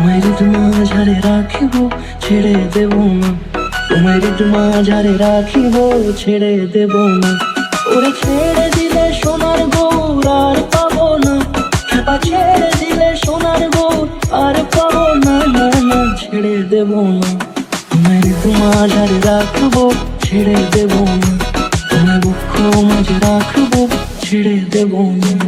তোমায় ঋতু মাঝারে রাখিব ছেড়ে দেব না তোমায় ঋতু মাঝারে রাখিব ছেড়ে দেব না ওরে ছেড়ে দিলে সোনার গৌর আর পাবো না ছেড়ে দিলে সোনার গৌর আর পাবো না না না ছেড়ে দেব না তোমায় ছেড়ে দেব না বক্ষ মাঝে রাখব ছেড়ে দেব না